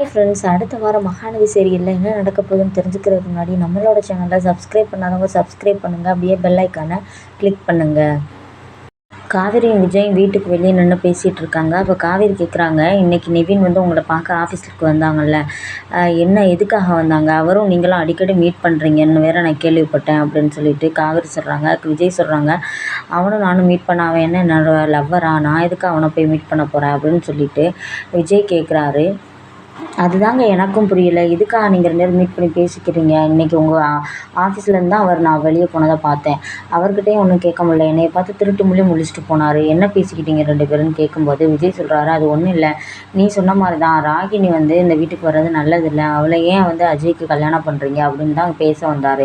Friends அடுத்த வாரம் மகாநதி சீரியலில் என்ன நடக்க போகுதுன்னு தெரிஞ்சுக்கிறதுக்கு முன்னாடி நம்மளோட சேனலை சப்ஸ்கிரைப் பண்ணாதவங்க சப்ஸ்கிரைப் பண்ணுங்கள் அப்படியே பெல் ஐக்கானை கிளிக் பண்ணுங்கள் காவேரியும் விஜயும் வீட்டுக்கு வெளியே நின்று பேசிகிட்டு இருக்காங்க. அப்போ காவேரி கேட்குறாங்க இன்றைக்கி நிவின் வந்து உங்களை பார்க்க ஆஃபீஸுக்கு வந்தாங்கல்ல. என்ன எதுக்காக வந்தாங்க? அவரும் நீங்களும் அடிக்கடி மீட் பண்ணுறீங்கன்னு வேற நான் கேள்விப்பட்டேன் அப்படின்னு சொல்லிட்டு காவேரி சொல்கிறாங்க விஜய் சொல்கிறாங்க அவனும் நானும் மீட் பண்ண அவன் என்ன என்னோட லவ்வரா நான் எதுக்கு அவனை போய் மீட் பண்ண போகிறேன் அப்படின்னு சொல்லிட்டு விஜய் கேட்குறாரு அதுதாங்க எனக்கும் புரியல. எதுக்காக நீங்கள் ரெண்டு பேரும் மீட் பண்ணி பேசிக்கிறீங்க? இன்றைக்கி உங்கள் ஆஃபீஸ்லேருந்து தான் அவர் நான் வெளியே போனதை பார்த்தேன். அவர்கிட்டையும் ஒன்றும் கேட்க முடியல. என்னை பார்த்து திருட்டு மொழி முழிச்சிட்டு போனார். என்ன பேசிக்கிட்டீங்க ரெண்டு பேரும்? கேட்கும்போது விஜய் சொல்கிறாரு அது ஒன்றும் இல்லை. நீ சொன்ன மாதிரி தான் ராகினி வந்து இந்த வீட்டுக்கு வர்றது நல்லதில்லை. அவளை ஏன் வந்து அஜய்க்கு கல்யாணம் பண்ணுறீங்க அப்படின்னு தான் பேச வந்தார்.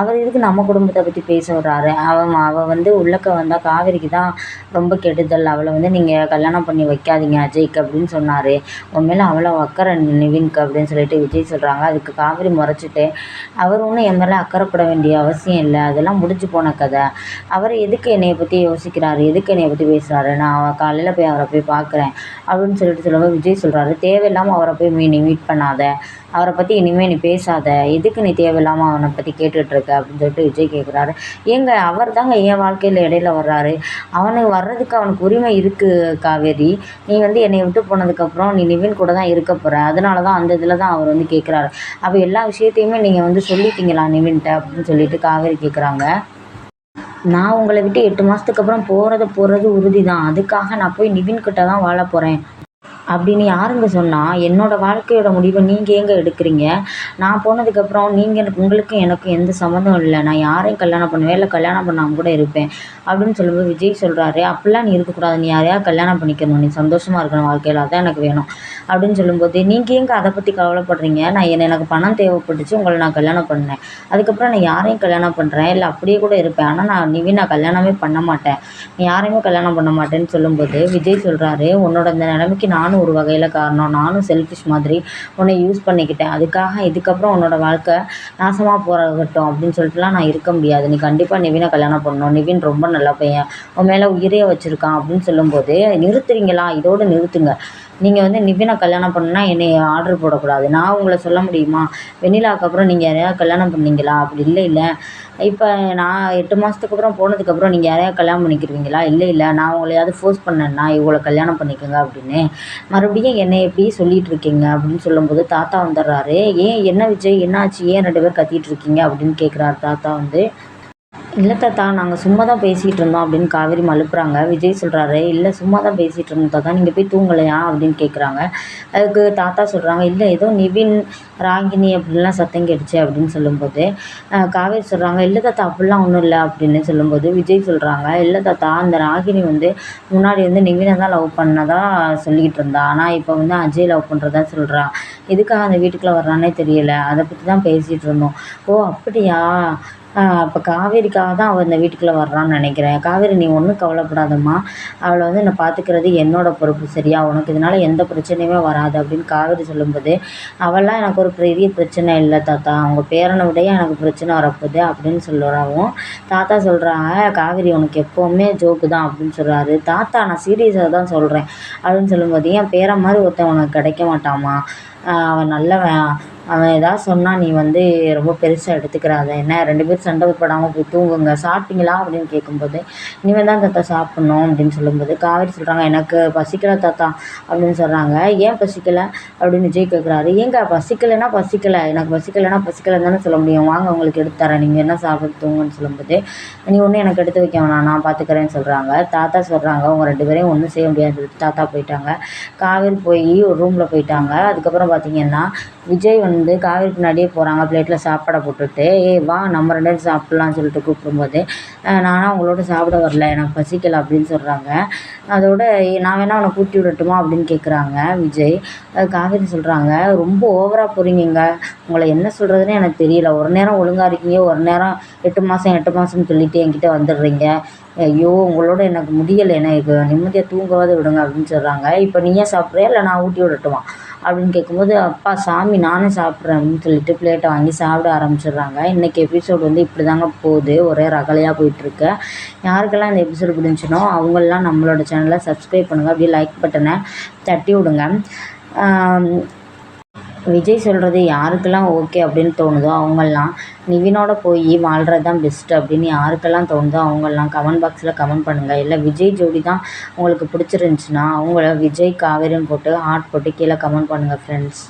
அவர் எதுக்கு நம்ம குடும்பத்தை பற்றி பேச வர்றாரு அவன் அவள் வந்து உள்ளக்க வந்தால் காவேரிக்கு தான் ரொம்ப கெடுதல். அவளை வந்து நீங்கள் கல்யாணம் பண்ணி வைக்காதீங்க அஜய்க்கு அப்படின்னு சொன்னார். உண்மையில அவளை அக்கறை நிவின்க்கு அப்படின்னு சொல்லிட்டு விஜய் சொல்கிறாங்க அதுக்கு காவேரி முறைச்சிட்டு அவர் ஒன்றும் என் மேலே அக்கறைப்பட வேண்டிய அவசியம் இல்லை. அதெல்லாம் முடிஞ்சு போன கதை. அவர் எதுக்கு என்னையை பற்றி யோசிக்கிறாரு? எதுக்கு என்னையை பற்றி பேசுகிறாரு நான் காலையில் போய் அவரை போய் பார்க்குறேன் அப்படின்னு சொல்லிட்டு சொல்லும்போது விஜய் சொல்கிறாரு தேவையில்லாமல் அவரை போய் மீ நீ மீட் பண்ணாத. அவரை பற்றி இனிமேல் நீ பேசாத. எதுக்கு நீ தேவையில்லாமல் அவனை பற்றி கேட்டுட்ருக்க அப்படின்னு சொல்லிட்டு விஜய் கேட்குறாரு ஏங்க அவர் தாங்க என் வாழ்க்கையில் இடையில வர்றாரு. அவனுக்கு வர்றதுக்கு அவனுக்கு உரிமை இருக்குது காவேரி. நீ வந்து என்னை விட்டு போனதுக்கப்புறம் நீ நிவின் கூட தான் இருக்க போகிற அதனால தான் அந்த இதில் தான் அவர் வந்து கேட்குறாரு அப்போ எல்லா விஷயத்தையுமே நீங்கள் வந்து சொல்லிட்டீங்களா நிவின்ட்ட அப்படின்னு சொல்லிட்டு காவேரி கேட்குறாங்க நான் உங்களை விட்டு எட்டு மாதத்துக்கு அப்புறம் போகிறது போகிறது உறுதி தான் அதுக்காக நான் போய் நிவின் கிட்ட தான் வாழ போகிறேன் அப்படின்னு யாருங்க சொன்னால் என்னோடய வாழ்க்கையோட முடிவை நீங்கள் ஏங்க எடுக்கிறீங்க? நான் போனதுக்கப்புறம் நீங்கள் எனக்கு உங்களுக்கும் எனக்கும் எந்த சம்மந்தம் இல்லை. நான் யாரையும் கல்யாணம் பண்ணுவேன். இல்லை கல்யாணம் பண்ணாமல் கூட இருப்பேன். அப்படின்னு சொல்லும்போது விஜய் சொல்கிறாரு அப்படிலாம் நீ இருக்கக்கூடாது. நீ யாரையா கல்யாணம் பண்ணிக்கணும். நீ சந்தோஷமாக இருக்கணும் வாழ்க்கையில். அதான் எனக்கு வேணும். அப்படின்னு சொல்லும்போது நீங்கள் ஏங்க அதை பற்றி கவலைப்படுறீங்க? நான் என்ன எனக்கு பணம் தேவைப்பட்டுச்சு. உங்களை நான் கல்யாணம் பண்ணேன். அதுக்கப்புறம் நான் யாரையும் கல்யாணம் பண்ணுறேன் இல்லை அப்படியே கூட இருப்பேன். ஆனால் நான் நிவி நான் கல்யாணமே பண்ண மாட்டேன். நீ யாரையுமே கல்யாணம் பண்ண மாட்டேன்னு சொல்லும்போது விஜய் சொல்கிறாரு உன்னோட இந்த நிலைமைக்கு நானும் ஒரு வகையில் காரணம். நானும் செல்ஃபிஷ் மாதிரி உன்னை யூஸ் பண்ணிக்கிட்டேன். அதுக்காக இதுக்கப்புறம் உன்னோட வாழ்க்கை நாசமாக போகட்டும் அப்படின்னு சொல்லிட்டுலாம் நான் இருக்க முடியாது. நீ கண்டிப்பாக நிவினை கல்யாணம் பண்ணணும். நிவின் ரொம்ப நல்ல பையன். உன் மேலே உயிரே வச்சுருக்கான் அப்படின்னு சொல்லும்போது நிறுத்துறீங்களா? இதோடு நிறுத்துங்க. நீங்கள் வந்து நிவினை கல்யாணம் பண்ணுன்னா என்னை ஆர்டர் போடக்கூடாது. நான் உங்களை சொல்ல முடியுமா? வெண்ணிலாவுக்கு அப்புறம் நீங்கள் யாரையாவது கல்யாணம் பண்ணீங்களா? அப்படி இல்லை இல்லை. இப்போ நான் எட்டு மாதத்துக்கு அப்புறம் போனதுக்கப்புறம் நீங்கள் யாரையாவது கல்யாணம் பண்ணிக்கிருவீங்களா? இல்லை இல்லை. நான் உங்களையாவது ஃபோர்ஸ் பண்ணேன்னா இவ்வளோ கல்யாணம் பண்ணிக்கோங்க அப்படின்னு. மறுபடியும் என்னை எப்படி சொல்லிகிட்டு இருக்கீங்க அப்படின்னு சொல்லும்போது தாத்தா வந்துடுறாரு. ஏன் என்ன விஜய்? என்னாச்சு? ஏன் ரெண்டு பேர் கத்திட்டு இருக்கீங்க அப்படின்னு கேட்குறாரு தாத்தா வந்து. இல்லை தாத்தா நாங்கள் சும்மா தான் பேசிகிட்டு இருந்தோம் அப்படின்னு காவேரி மழுப்புறாங்க. விஜய் சொல்கிறாரு இல்லை சும்மா தான் பேசிகிட்டு இருந்தோம் தாத்தா நீங்கள் போய் தூங்கலையா? அப்படின்னு கேட்குறாங்க அதுக்கு தாத்தா சொல்கிறாங்க இல்லை ஏதோ நிவின் ராகினி அப்படின்லாம் சத்தம் கேட்டுச்சு அப்படின்னு சொல்லும்போது காவேரி சொல்கிறாங்க இல்லை தாத்தா அப்படிலாம் ஒன்றும் இல்லை அப்படின்னு சொல்லும்போது விஜய் சொல்கிறாங்க இல்லை தாத்தா அந்த ராகினி வந்து முன்னாடி வந்து நிவினை தான் லவ் பண்ணதா சொல்லிக்கிட்டு இருந்தா ஆனால் இப்போ வந்து அஜய் லவ் பண்ணுறதா சொல்கிறான் எதுக்காக அந்த வீட்டுக்குள்ளே வர்றானே தெரியல அதை பற்றி தான் பேசிகிட்டு இருந்தோம். ஓ அப்படியா? அப்போ காவேரிக்காக தான் அவள் இந்த வீட்டுக்குள்ளே வர்றான்னு நினைக்கிறேன். காவேரி நீ ஒன்றும் கவலைப்படாதம்மா. அவளை வந்து நான் பார்த்துக்கிறது என்னோட பொறுப்பு சரியா? உனக்கு இதனால் எந்த பிரச்சனையுமே வராது அப்படின்னு காவேரி சொல்லும்போது அவள்லாம் எனக்கு ஒரு பெரிய பிரச்சனை இல்லை தாத்தா. அவங்க பேரனை விடையே எனக்கு பிரச்சனை வரப்போகுது அப்படின்னு சொல்லுறாவும் தாத்தா சொல்கிறாங்க காவேரி உனக்கு எப்போவுமே ஜோக்கு தான் அப்படின்னு சொல்கிறாரு தாத்தா நான் சீரியஸாக தான் சொல்கிறேன் அப்படின்னு சொல்லும்போது என் பேரன் மாதிரி ஒருத்தன் உனக்கு கிடைக்க மாட்டாமா அவன் நல்லவன். அவன் ஏதாவது சொன்னால் நீ வந்து ரொம்ப பெருசாக எடுத்துக்கிறாத. என்ன ரெண்டு பேரும் சண்டை போடாமல் போய் தூங்குங்க. சாப்பிட்டீங்களா? அப்படின்னு கேட்கும்போது இனிமேல் தான் தாத்தா சாப்பிட்ணும் அப்படின்னு சொல்லும்போது காவேரி சொல்கிறாங்க எனக்கு பசிக்கல தாத்தா அப்படின்னு சொல்கிறாங்க ஏன் பசிக்கலை? அப்படின்னு விஜய் கேட்குறாரு ஏங்க பசிக்கலைன்னா பசிக்கலை. எனக்கு பசிக்கலைன்னா பசிக்கலைன்னு தானே சொல்ல முடியும். வாங்க உங்களுக்கு எடுத்து தரேன். நீங்கள் என்ன சாப்பிட்டு தூங்குன்னு சொல்லும்போது நீ ஒன்றும் எனக்கு எடுத்து வைக்க வேணாம். நான் பார்த்துக்கிறேன்னு சொல்கிறாங்க தாத்தா சொல்கிறாங்க அவங்க ரெண்டு பேரையும் ஒன்றும் செய்ய முடியாது. தாத்தா போயிட்டாங்க. காவேரி போய் ஒரு ரூமில் போயிட்டாங்க. அதுக்கப்புறம் பார்த்தீங்கன்னா விஜய் வந்து வந்து காவேரி பின்னாடியே போகிறாங்க பிளேட்டில் சாப்பாடை போட்டுட்டு ஏய் வா நம்ம ரெண்டு பேரும் சாப்பிட்லான்னு சொல்லிட்டு கூப்பிடும்போது நானும் அவங்களோட சாப்பிட வரல எனக்கு பசிக்கல அப்படின்னு சொல்கிறாங்க அதோட நான் வேணால் அவனை கூட்டி விடட்டுமா? அப்படின்னு கேட்குறாங்க விஜய். காவேரி சொல்கிறாங்க ரொம்ப ஓவராக போகிறீங்க உங்களை என்ன சொல்கிறதுனே எனக்கு தெரியல. ஒரு நேரம் ஒழுங்காக இருக்கீங்க ஒரு நேரம் எட்டு மாதம் எட்டு மாதம்னு சொல்லிட்டு என்கிட்ட வந்துடுறீங்க. ஐயோ உங்களோட எனக்கு முடியலை எனக்கு நிம்மதியாக தூங்கவாது விடுங்க அப்படின்னு சொல்கிறாங்க இப்போ நீயே சாப்பிட்றியா? இல்லை நான் ஊட்டி விடட்டுமா? அப்படின்னு கேட்கும்போது அப்பா சாமி நானே சாப்பிட்றேன் அப்படின்னு சொல்லிட்டு பிளேட்டை வாங்கி சாப்பிட ஆரம்பிச்சிடுறாங்க. இன்றைக்கி எபிசோடு வந்து இப்படி தாங்க போகுது. ஒரே ரகலையாக போயிட்டுருக்கு. யாருக்கெல்லாம் இந்த எபிசோடு பிடிச்சினோ அவங்கெல்லாம் நம்மளோட சேனலை சப்ஸ்கிரைப் பண்ணுங்கள் அப்படியே லைக் பட்டனை தட்டி விடுங்க. விஜய் சொல்கிறது யாருக்கெல்லாம் ஓகே அப்படின்னு தோணுதோ அவங்கெல்லாம் நிவினோட போய் வாழ்கிறது தான் பெஸ்ட்டு அப்படின்னு யாருக்கெல்லாம் தோணுதோ அவங்கெல்லாம் கமெண்ட் பாக்ஸில் கமெண்ட் பண்ணுங்கள் இல்லை விஜய் ஜோடி தான் உங்களுக்கு பிடிச்சிருந்துச்சின்னா அவங்கள விஜய் காவேரின்னு போட்டு ஹார்ட் போட்டு கீழே கமெண்ட் பண்ணுங்கள் ஃப்ரெண்ட்ஸ்